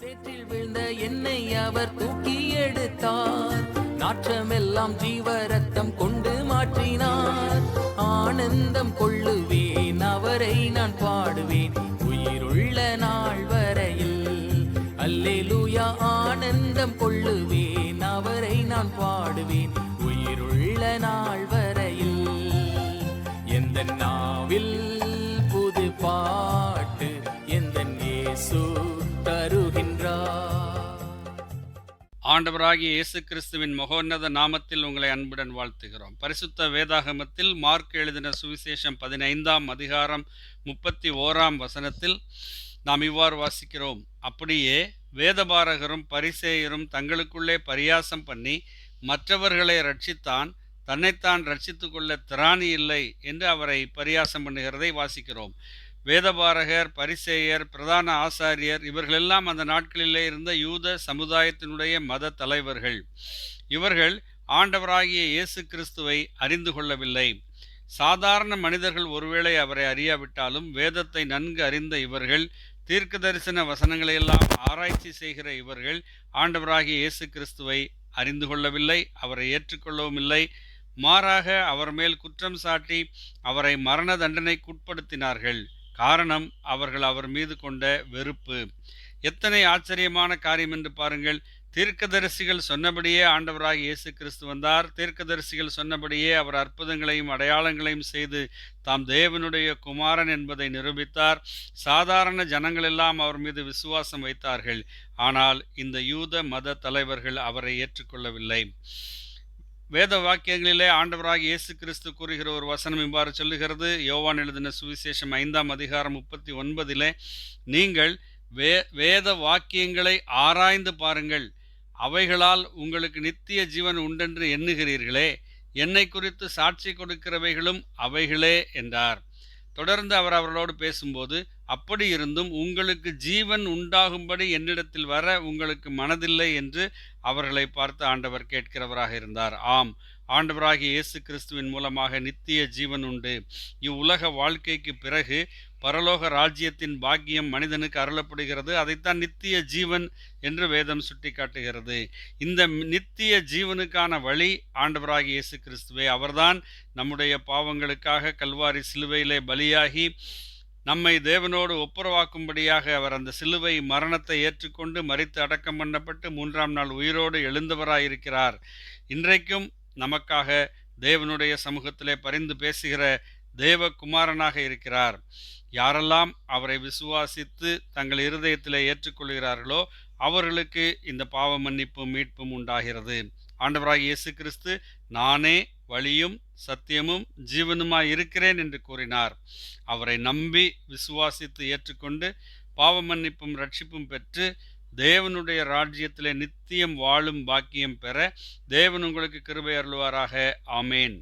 சேற்றில் விழுந்த என்னை அவர் தூக்கி எடுத்தார். நாற்றமெல்லாம் ஜீவரத்தம் கொண்டு மாற்றினார். ஆனந்தம் கொள்ளுவேன் அவரை நான் பாடுவேன். உயிருள்ள நாள் வரையில் அல்லேலூயா ஆனந்தம் கொள்ளுவேன் அவரை நான் பாடுவேன். உயிருள்ள நாள் ஆண்டவராகிய இயேசு கிறிஸ்துவின் மகோன்னத நாமத்தில் உங்களை அன்புடன் வாழ்த்துகிறோம். பரிசுத்த வேதாகமத்தில் மார்க் எழுதின சுவிசேஷம் பதினைந்தாம் அதிகாரம் முப்பத்தி ஓராம் வசனத்தில் நாம் இவ்வாறு வாசிக்கிறோம். அப்படியே வேதபாரகரும் பரிசேயரும் தங்களுக்குள்ளே பரியாசம் பண்ணி மற்றவர்களை ரட்சித்தான் தன்னைத்தான் ரட்சித்து கொள்ள திராணி இல்லை என்று அவரை பரியாசம் பண்ணுகிறதை வாசிக்கிறோம். வேதபாரகர் பரிசேயர் பிரதான ஆசாரியர் இவர்களெல்லாம் அந்த நாட்களிலே இருந்த யூத சமுதாயத்தினுடைய மத தலைவர்கள். இவர்கள் ஆண்டவராகிய இயேசு கிறிஸ்துவை அறிந்து கொள்ளவில்லை. சாதாரண மனிதர்கள் ஒருவேளை அவரை அறியாவிட்டாலும் வேதத்தை நன்கு அறிந்த இவர்கள் தீர்க்க தரிசன வசனங்களையெல்லாம் ஆராய்ச்சி செய்கிற இவர்கள் ஆண்டவராகிய இயேசு கிறிஸ்துவை அறிந்து கொள்ளவில்லை அவரை ஏற்றுக்கொள்ளவும் இல்லை மாறாக அவர் மேல் குற்றம் சாட்டி அவரை மரண தண்டனைக்குட்படுத்தினார்கள். காரணம் அவர்கள் அவர் மீது கொண்ட வெறுப்பு. எத்தனை ஆச்சரியமான காரியம் என்று பாருங்கள். தீர்க்கதரிசிகள் சொன்னபடியே ஆண்டவராக இயேசு கிறிஸ்து வந்தார். தீர்க்கதரிசிகள் சொன்னபடியே அவர் அற்புதங்களையும் அடையாளங்களையும் செய்து தாம் தேவனுடைய குமாரன் என்பதை நிரூபித்தார். சாதாரண ஜனங்கள் எல்லாம் அவர் மீது விசுவாசம் வைத்தார்கள். ஆனால் இந்த யூத மத தலைவர்கள் அவரை ஏற்றுக்கொள்ளவில்லை. வேத வாக்கியங்களிலே ஆண்டவராக இயேசு கிறிஸ்து கூறுகிற ஒரு வசனம் இவ்வாறு சொல்லுகிறது. யோவான் எழுதின சுவிசேஷம் ஐந்தாம் அதிகாரம் முப்பத்தி ஒன்பதிலே நீங்கள் வே வேத வாக்கியங்களை ஆராய்ந்து பாருங்கள். அவைகளால் உங்களுக்கு நித்திய ஜீவன் உண்டென்று எண்ணுகிறீர்களே. என்னை குறித்து சாட்சி கொடுக்கிறவைகளும் அவைகளே என்றார். தொடர்ந்து அவர் அவர்களோடு பேசும்போது அப்படி இருந்தும் உங்களுக்கு ஜீவன் உண்டாகும்படி என்னிடத்தில் வர உங்களுக்கு மனதில்லை என்று அவர்களை பார்த்து ஆண்டவர் கேட்கிறவராக இருந்தார். ஆம் ஆண்டவராகிய இயேசு கிறிஸ்துவின் மூலமாக நித்திய ஜீவன் உண்டு. இவ்வுலக வாழ்க்கைக்கு பிறகு பரலோக ராஜ்யத்தின் பாக்கியம் மனிதனுக்கு அருளப்படுகிறது. அதைத்தான் நித்திய ஜீவன் என்று வேதம் சுட்டிக்காட்டுகிறது. இந்த நித்திய ஜீவனுக்கான வழி ஆண்டவராகிய இயேசு கிறிஸ்துவே. அவர்தான் நம்முடைய பாவங்களுக்காக கல்வாரி சிலுவையிலே பலியாகி நம்மை தேவனோடு ஒப்புரவாக்கும்படியாக அவர் அந்த சிலுவை மரணத்தை ஏற்றுக்கொண்டு மறித்து அடக்கம் பண்ணப்பட்டு மூன்றாம் நாள் உயிரோடு எழுந்தவராயிருக்கிறார். இன்றைக்கும் நமக்காக தேவனுடைய சமூகத்திலே பரிந்து பேசுகிற தேவகுமாரனாக இருக்கிறார். யாரெல்லாம் அவரை விசுவாசித்து தங்கள் இருதயத்திலே ஏற்றுக்கொள்கிறார்களோ அவர்களுக்கு இந்த பாவ மன்னிப்பும் மீட்பும் உண்டாகிறது. ஆண்டவராக இயேசு கிறிஸ்து நானே வழியும் சத்தியமும் ஜீவனுமாய் இருக்கிறேன் என்று கூறினார். அவரை நம்பி விசுவாசித்து ஏற்றுக்கொண்டு பாவ மன்னிப்பும் ரட்சிப்பும் பெற்று தேவனுடைய ராஜ்யத்திலே நித்தியம் வாழும் பாக்கியம் பெற தேவன் உங்களுக்கு கிருபை அருள்வாராக. ஆமேன்.